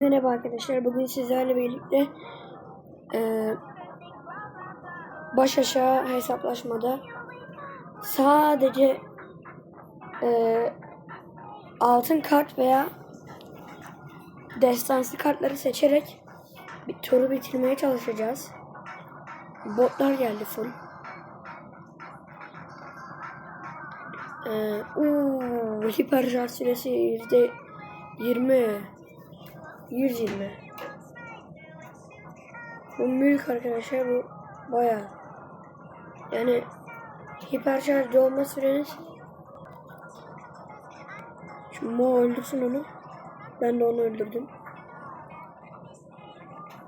Merhaba arkadaşlar. Bugün sizlerle birlikte eee baş aşağı hesaplaşmada sadece eee, altın kart veya destansı kartları seçerek bir turu bitirmeye çalışacağız. Botlar geldi full. Eee uuu, hiper şarj süresi yüzde yirmi. 120. Bu mülk arkadaşlar bu baya. Yani hiperşarj dolma süreniz Şimdi Mo öldürsün onu. Ben de onu öldürdüm.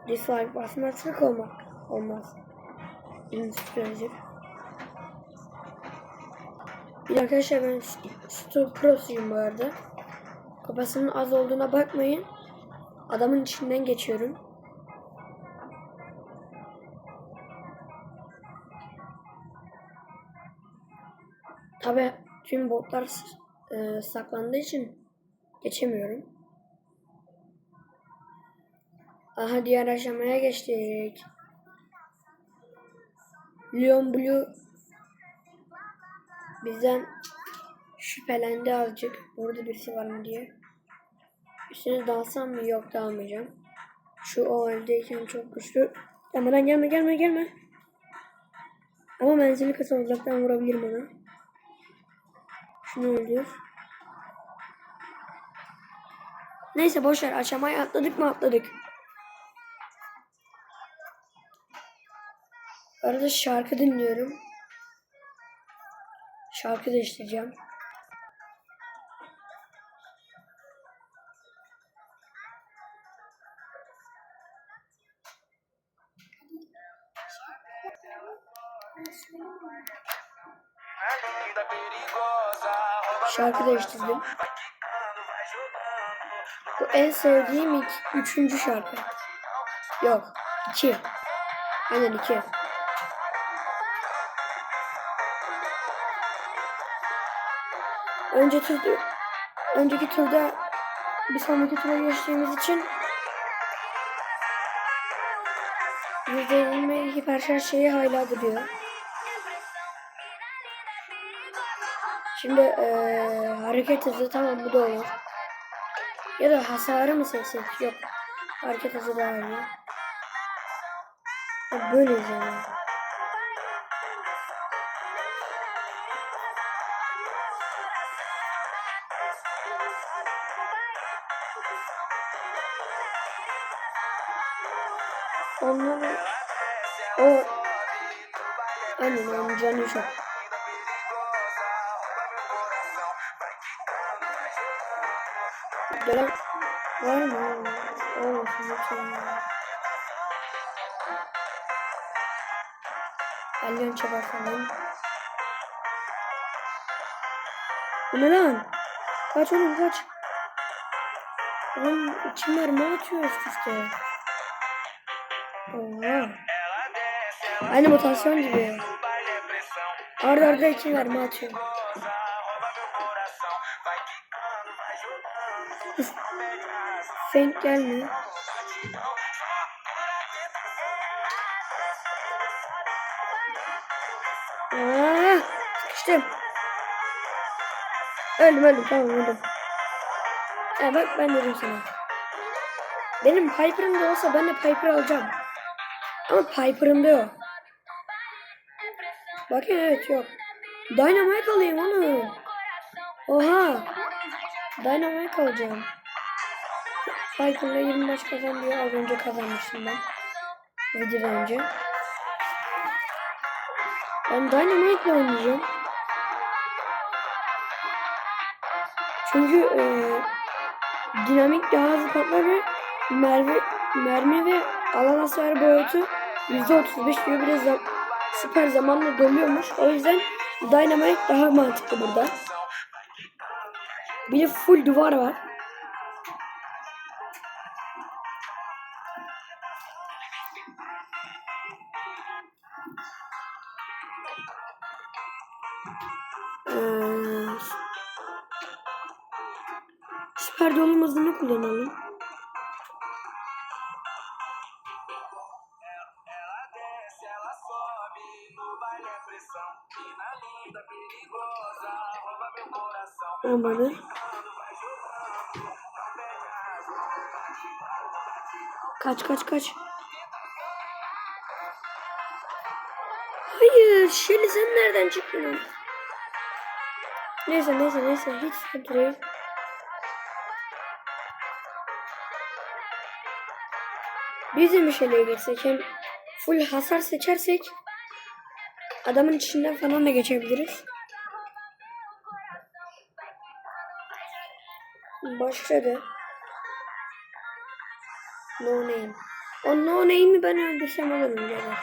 Dislike basmazsak olmak olmaz. Birinci psikolojik. Bir arkadaşlar ben Stu Pro'suyum bu arada. Kafasının az olduğuna bakmayın. Adamın içinden geçiyorum. Tabi tüm botlar e, saklandığı için geçemiyorum. Aha diğer aşamaya geçtik. Leon Blue bizden şüphelendi azıcık. Burada birisi var mı diye. Üstüne dalsam mı? Yok dalmayacağım. Şu o öldeyken çok güçlü. Gelmeden gelme gelme gelme. Ama menzili kısa uzaktan vurabilirim ona. Şunu öldür. Neyse boşver aşamayı atladık mı atladık. Arada şarkı dinliyorum. Şarkı değiştireceğim. Şarkı değiştirdim. Bu en sevdiğim ilk, üçüncü şarkı. Yok, iki. Aynen iki. Önce turda, önceki turda bir sonraki tura geçtiğimiz için %20 hiperşarj şeyi hala duruyor. Şimdi eee, hareket hızı tamam bu da olur. Ya da hasarı mı seçsek? Yok. Hareket hızı daha iyi. Ha, Böyleyiz yani. Onları o Aynen onun canı Gelen var mı? Olmasın lütfen. Alyon çaba falan. Bu ne lan? Kaç oğlum kaç. Oğlum iki mermi atıyor üst üste. Oha. Aynı mutasyon gibi. Arda arda iki mermi atıyor. Fenk gelmiyor. Aa, sıkıştım. Öldüm öldüm tamam öldüm. Ha bak ben dedim sana. Benim Piper'ım da olsa ben de Piper alacağım. Ama Piper'ım da yok. Bakın evet yok. Dynamite alayım onu. Oha. Dynamite alacağım. Piper'la 20 maç kazanıyor. Az önce kazanmıştım ben. Videodan önce. Ben Dynamite'le oynayacağım. Çünkü e, dinamik daha hızlı patlar ve mermi, mermi ve alan hasar boyutu %35 diyor. Bir de zam, süper zamanla doluyormuş. O yüzden Dynamite daha mantıklı burada. Bir de full duvar var. ne kullanalım? Amanı. Kaç kaç kaç. Hayır Şeli sen nereden çıktın? Neyse neyse neyse hiç sıkıntı değil. Biz de mi Shelly'e geçsek full hasar seçersek adamın içinden falan da geçebiliriz. Başladı. No name. O no name'i ben öldürsem olur mu?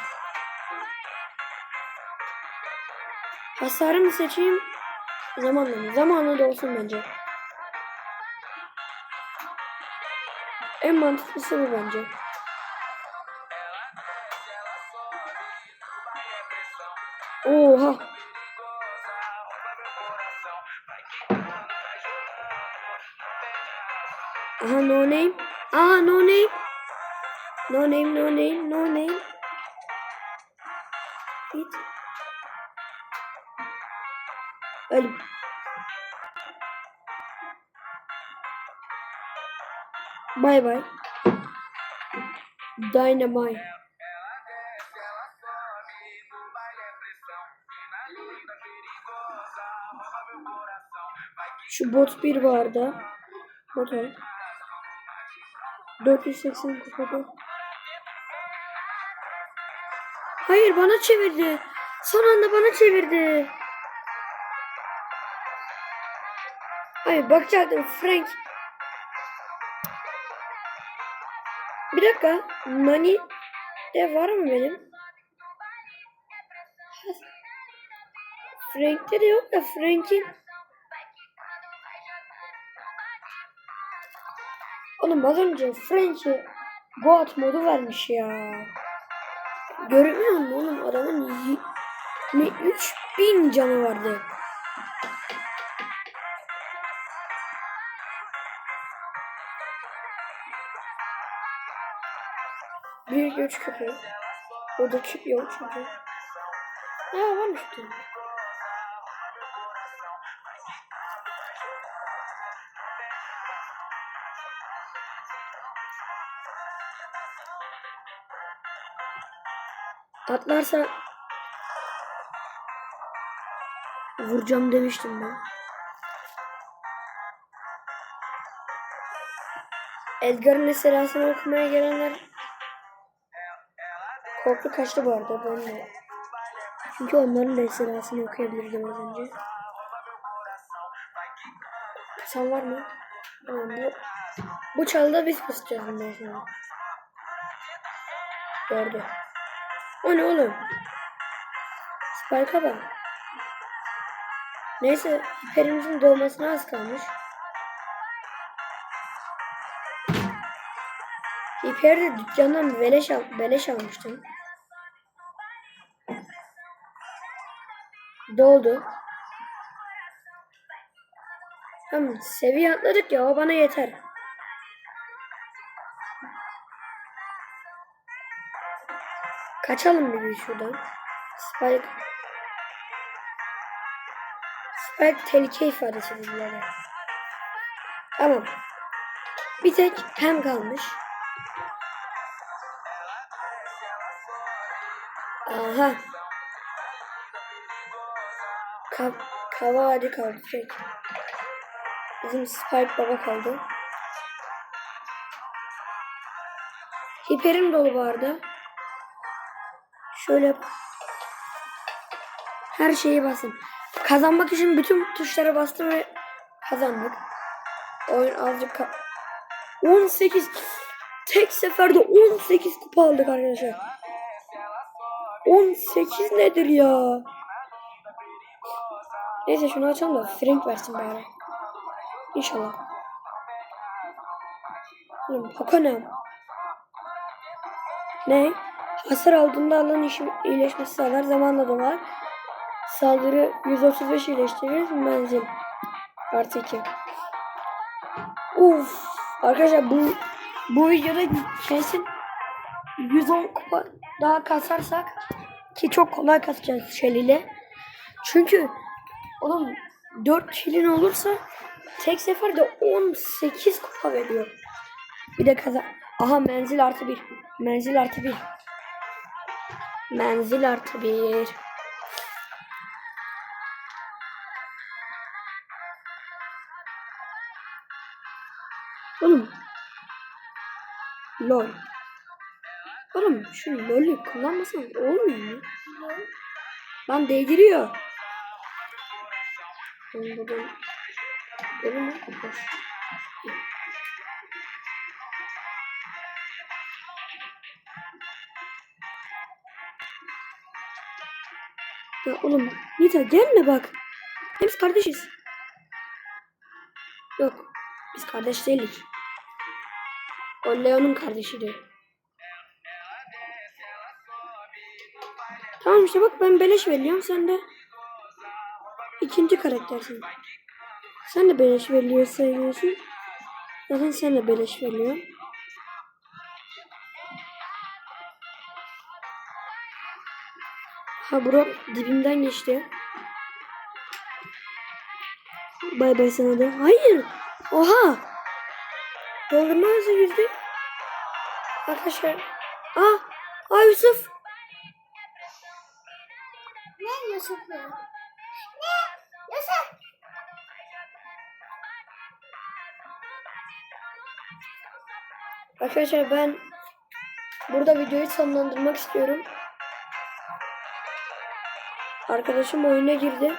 Hasarı mı seçeyim? Zamanla mı? Zamanla da olsun bence. En mantıklısı bu bence. Aha no name. Aha no name. No name, no name, no name. Git. Ölüm. Bay bay. Dynamite. Şu bot bir vardı. Motor. 480 kupada. Hayır bana çevirdi. Son anda bana çevirdi. Hayır bakacaktım Frank. Bir dakika. Nani de var mı benim? Frank'te de yok da Frank'in Oğlum az önce Frank'e Goat modu vermiş ya. Görmüyor musun oğlum adamın ne 3000 canı vardı. Bir göç küpü. Orada küp yok çünkü. Ha varmış bir Atlarsa vuracağım demiştim ben. Edgar'ın eserasını okumaya gelenler korktu kaçtı bu arada ben de. Çünkü onların da eserasını okuyabilirdim az önce. Sen var mı? Tamam bu. Bu çalda biz basacağız bundan sonra. Gördü. O ne oğlum? Spike'a bak. Neyse hiperimizin doğmasına az kalmış. Hiper de dükkandan beleş, al beleş almıştım. Doldu. Tamam seviye atladık ya o bana yeter. Kaçalım bir şuradan. Spike. Spike tehlike ifadesi ya. Tamam. Bir tek hem kalmış. Aha. Ka Kava hadi kaldı tek. Bizim Spike baba kaldı. Hiperim dolu vardı. Şöyle. Her şeyi basın. Kazanmak için bütün tuşlara bastım ve kazandık. Oyun azıcık ka- 18 tek seferde 18 kupa aldık arkadaşlar. 18 nedir ya? Neyse şunu açalım da Frank versin bari. İnşallah. Oğlum Hakan'ım. Ne? Hasar aldığında alan iyileşmesi sağlar. Zamanla dolar. Saldırı 135 iyileştirir. Menzil. Artı 2. Uf. Arkadaşlar bu bu videoda kesin 110 kupa daha kasarsak ki çok kolay kasacağız Shelly ile. Çünkü oğlum 4 kilin olursa tek seferde 18 kupa veriyor. Bir de kaza. Aha menzil artı 1. Menzil artı 1. Menzil artı 1. Oğlum. Lol. Oğlum şu lol'ü kullanmasan olmuyor mu? Lan değdiriyor. Oğlum buradan... Böyle mi? Ya oğlum Nita gelme bak. Biz kardeşiz. Yok. Biz kardeş değiliz. O Leon'un kardeşiydi. Tamam işte bak ben beleş veriyorum sen de ikinci karaktersin. Sen de beleş veriyor sayıyorsun. Zaten sen de beleş veriyor. Ha bro dibimden geçti. Bay bay sana da. Hayır. Oha. Doldurma hızı yüzde. Arkadaşlar. Aa. Aa Yusuf. Ne Yusuf'u? Ne? Yusuf! Arkadaşlar ben burada videoyu sonlandırmak istiyorum. Arkadaşım oyuna girdi.